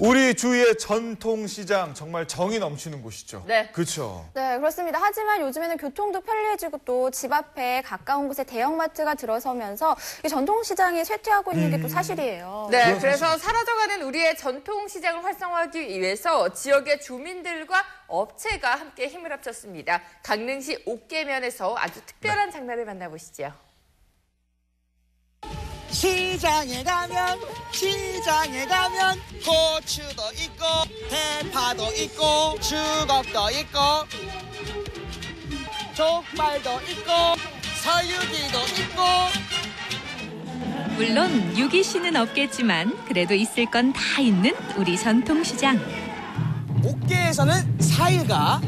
우리 주위의 전통시장 정말 정이 넘치는 곳이죠. 네. 그렇죠. 네, 그렇습니다. 하지만 요즘에는 교통도 편리해지고 또 집 앞에 가까운 곳에 대형마트가 들어서면서 이 전통시장이 쇠퇴하고 있는 게 또 사실이에요. 네, 그래서 사라져가는 우리의 전통 시장을 활성화하기 위해서 지역의 주민들과 업체가 함께 힘을 합쳤습니다. 강릉시 옥계면에서 아주 특별한 장난을 만나보시죠. 시장에 가면 시장에 가면 고추도 있고 대파도 있고 주걱도 있고 족발도 있고 서유기도 있고 물론 유기씨는 없겠지만 그래도 있을 건 다 있는 우리 전통시장. 옥계에서는 4일과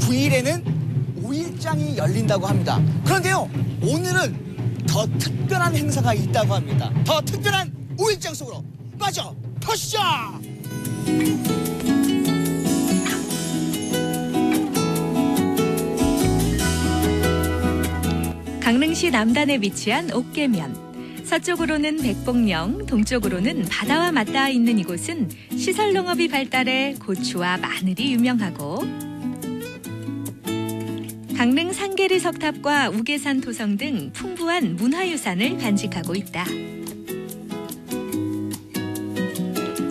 9일에는 5일장이 열린다고 합니다. 그런데요 오늘은 더 특별한 행사가 있다고 합니다. 더 특별한 5일장 속으로 맞아 터시죠. 강릉시 남단에 위치한 옥계면. 서쪽으로는 백봉령, 동쪽으로는 바다와 맞닿아 있는 이곳은 시설 농업이 발달해 고추와 마늘이 유명하고 강릉 상계리 석탑과 우계산 토성 등 풍부한 문화유산을 간직하고 있다.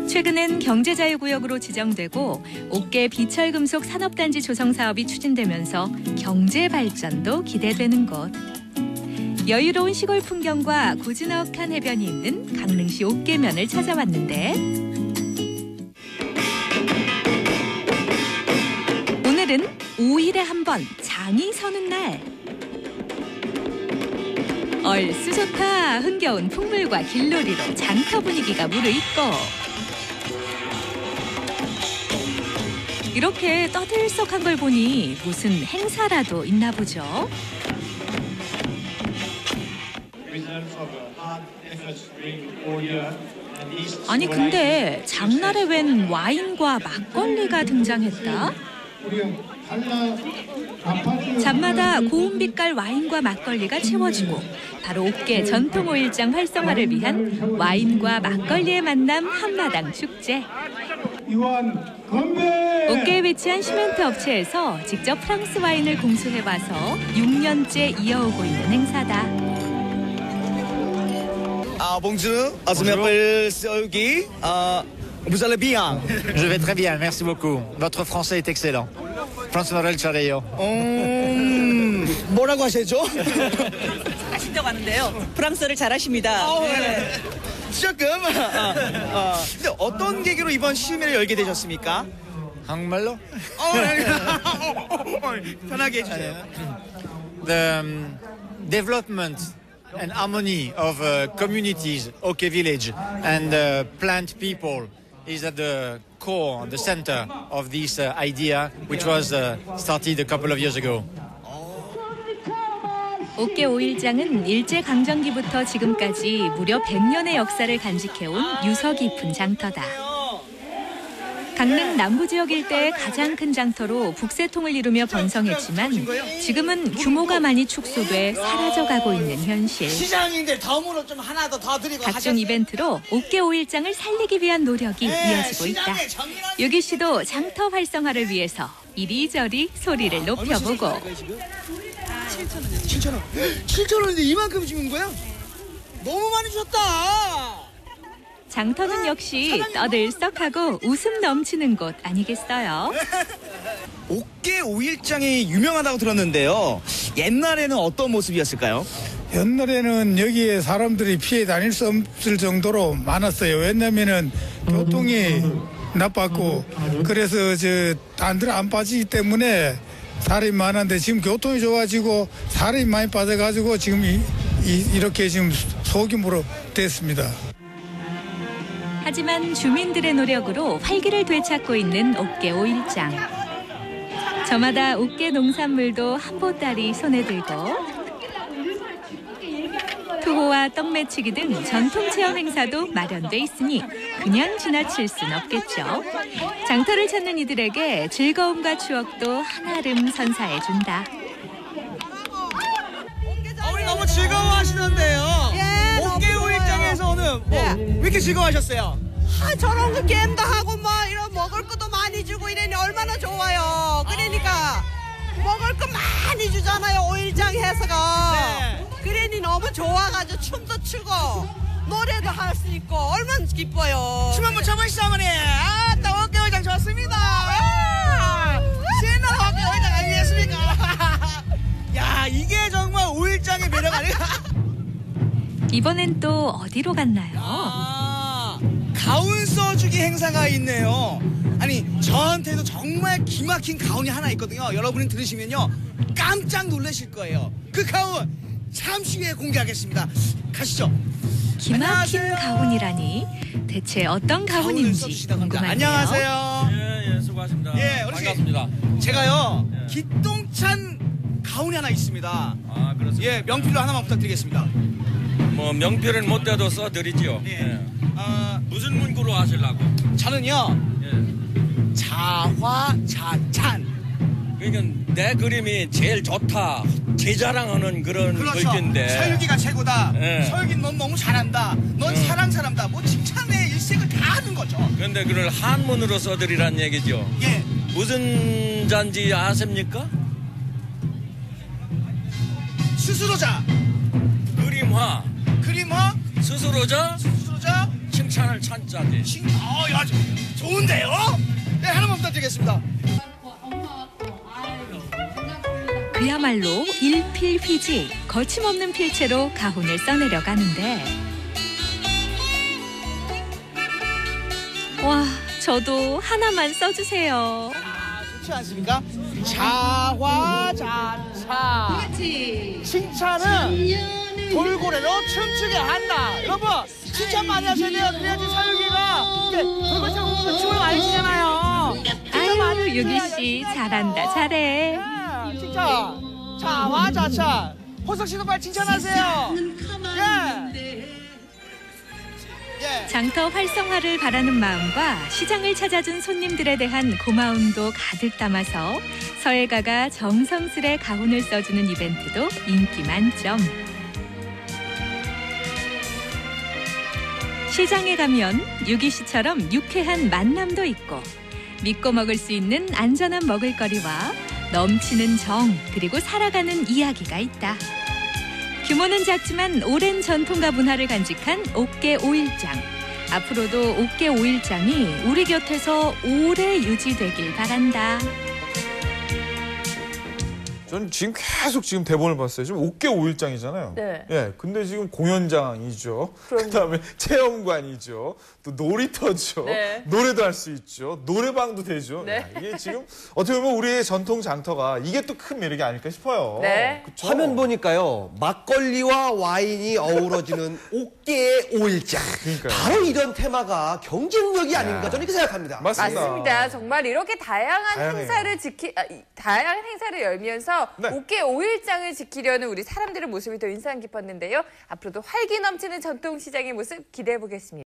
최근엔 경제자유구역으로 지정되고 옥계 비철금속 산업단지 조성 사업이 추진되면서 경제 발전도 기대되는 곳. 여유로운 시골 풍경과 고즈넉한 해변이 있는 강릉시 옥계면을 찾아왔는데 오늘은 5일에 한 번 장이 서는 날. 얼쑤 좋다 흥겨운 풍물과 길놀이로 장터 분위기가 무르익고 이렇게 떠들썩한 걸 보니 무슨 행사라도 있나 보죠. 아니 근데 장날에 웬 와인과 막걸리가 등장했다? 잠마다 고운 빛깔 와인과 막걸리가 채워지고 바로 옥계 전통 오일장 활성화를 위한 와인과 막걸리의 만남 한마당 축제. 옥계에 위치한 시멘트 업체에서 직접 프랑스 와인을 공수해 와서 6년째 이어오고 있는 행사다. 아 봉주, 아 je m'appelle 서유기. 아 vous allez bien? Je vais très bien, merci beaucoup. Votre français est excellent. François Morel Chareyo. 음 뭐라고 하시죠? 하신다고 하는데요. 프랑스어를 잘하십니다. 어, 네. 조금. 아, 아. 근데 어떤 계기로 이번 시음회를 열게 되셨습니까? Hangmallo? 어, 네. 편하게 해주세요. The um, development and harmony of uh, communities, OK Village, and uh, plant people is at the core, the center of this uh, idea, which was uh, started a couple of years ago. 옥계 오일장은 일제강점기부터 지금까지 무려 100년의 역사를 간직해온 유서 깊은 장터다. 강릉 남부 지역 일대의 가장 큰 장터로 북새통을 이루며 번성했지만 지금은 규모가 많이 축소돼 사라져가고 있는 현실. 시장인데 덤으로 좀 하나 더 더 드리고 각종 이벤트로 옥계 오일장을 살리기 위한 노력이 이어지고 있다. 유기 씨도 장터 활성화를 위해서 이리저리 소리를 높여보고 7천 원. 7천 원인데 이만큼 주는 거야? 너무 많이 줬다. 장터는 역시 떠들썩하고 웃음 넘치는 곳 아니겠어요? 옥계 오일장이 유명하다고 들었는데요. 옛날에는 어떤 모습이었을까요? 옛날에는 여기에 사람들이 피해 다닐 수 없을 정도로 많았어요. 왜냐면은 교통이 나빴고 그래서 저 단들 안 빠지기 때문에 사람이 많았는데 지금 교통이 좋아지고 사람이 많이 빠져가지고 지금 이, 이, 렇게 지금 소규모로 됐습니다. 하지만 주민들의 노력으로 활기를 되찾고 있는 옥계 오일장. 저마다 옥계 농산물도 한 보따리 손에 들고 투호와 떡 매치기 등 전통 체험 행사도 마련돼 있으니 그냥 지나칠 순 없겠죠. 장터를 찾는 이들에게 즐거움과 추억도 한아름 선사해준다. 우리 너무 즐거워하시던데요. 뭐, 네. 왜 이렇게 즐거워하셨어요? 아, 저런 거 게임도 하고 뭐 이런 먹을 것도 많이 주고 이러니 얼마나 좋아요. 그러니까 먹을 거 많이 주잖아요. 오일장 해서가. 네. 그러니 너무 좋아가지고 춤도 추고 노래도 할 수 있고 얼마나 기뻐요. 춤 한번 춰보시죠 어머니 아따 어깨회장 좋습니다 이번엔 또 어디로 갔나요? 아, 가운 써주기 행사가 있네요. 아니 저한테도 정말 기막힌 가운이 하나 있거든요. 여러분이 들으시면요 깜짝 놀라실 거예요. 그 가운 잠시 후에 공개하겠습니다. 가시죠. 기막힌 안녕하세요. 가훈이라니 대체 어떤 합니다. 궁금하네요. 안녕하세요. 예, 예, 수고하십니다. 예, 어르신. 반갑습니다. 제가요 기똥찬 가운이 하나 있습니다. 아, 그렇습니다. 예, 명필로 하나만 부탁드리겠습니다. 뭐 명필은 못 대도 써드리죠. 예. 아, 무슨 문구로 하시려고? 저는요 예. 자화 자찬. 그러니까 내 그림이 제일 좋다, 제 자랑하는 그런 그렇죠. 글귀인데. 서유기가 최고다. 예. 서유기 넌 너무 잘한다. 넌 음. 사랑 사람다. 뭐 칭찬의 일색을 다 하는 거죠. 그런데 그걸 한문으로 써드리란 얘기죠. 예. 무슨 잔지 아십니까? 스스로자, 그림화, 그림화, 스스로자, 스스로자, 칭찬을 찬자지. 칭. 어, 야, 저- 좋은데요? 네, 하나만 부탁드리겠습니다. 그야말로 일필휘지 거침없는 필체로 가훈을 써내려 가는데 와 저도 하나만 써주세요. 좋지 않습니까? 자화자 차. 칭찬은 돌고래로 춤추게 한다. 여러분, 칭찬 많이 하셔야 돼요. 그래야지 서유기가 이렇게 돌고래처럼 춤을 많이 추잖아요. 칭찬 많이 아유 유기 해주셔야 씨 열심히 잘한다. 잘해. 예, 칭찬. 자화자차. 호석 씨도 빨리 칭찬하세요. 예. 예. 장터 활성화를 바라는 마음과 시장을 찾아준 손님들에 대한 고마움도 가득 담아서 서예가가 정성스레 가훈을 써주는 이벤트도 인기 만점. 시장에 가면 유기 씨처럼 유쾌한 만남도 있고 믿고 먹을 수 있는 안전한 먹을거리와 넘치는 정 그리고 살아가는 이야기가 있다. 규모는 작지만 오랜 전통과 문화를 간직한 옥계 오일장. 앞으로도 옥계 오일장이 우리 곁에서 오래 유지되길 바란다. 전 지금 계속 지금 대본을 봤어요. 지금 5개 5일장이잖아요. 네. 예. 근데 지금 공연장이죠. 그럼요. 그다음에 체험관이죠. 또 놀이터죠. 네. 노래도 할 수 있죠. 노래방도 되죠. 네. 야, 이게 지금 어떻게 보면 우리의 전통 장터가 이게 또 큰 매력이 아닐까 싶어요. 네. 그쵸? 화면 보니까요 막걸리와 와인이 어우러지는 옥계의 오일장 그러니까요. 바로 이런 테마가 경쟁력이 아닌가 저는 이렇게 생각합니다 맞습니다. 맞습니다. 정말 이렇게 다양한 다양해요. 행사를 지키 아, 이- 다양한 행사를 열면서 네. 옥계 5일장을 지키려는 우리 사람들의 모습이 더 인상 깊었는데요. 앞으로도 활기 넘치는 전통 시장의 모습 기대해 보겠습니다.